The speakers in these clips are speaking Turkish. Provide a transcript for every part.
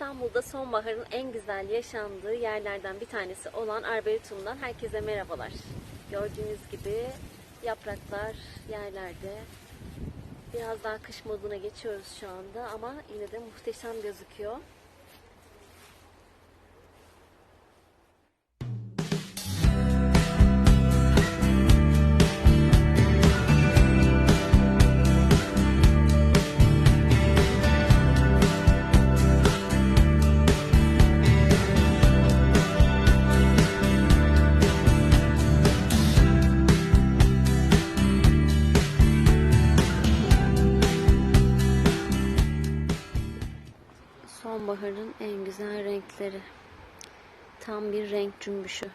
İstanbul'da sonbaharın en güzel yaşandığı yerlerden bir tanesi olan Arboretum'dan herkese merhabalar. Gördüğünüz gibi yapraklar yerlerde. Biraz daha kış moduna geçiyoruz şu anda ama yine de muhteşem gözüküyor. Sonbaharın en güzel renkleri. Tam bir renk cümbüşü.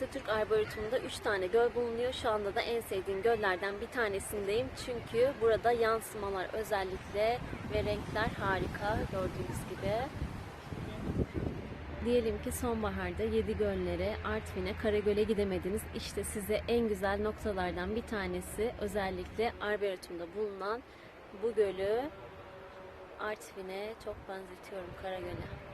Atatürk Arboretum'da 3 tane göl bulunuyor. Şu anda da en sevdiğim göllerden bir tanesindeyim. Çünkü burada yansımalar özellikle ve renkler harika gördüğünüz gibi. Diyelim ki sonbaharda Yedi Göllere, Artvin'e, Karagöl'e gidemediniz. İşte size en güzel noktalardan bir tanesi özellikle Arboretum'da bulunan bu gölü Artvin'e çok benzetiyorum Karagöl'e.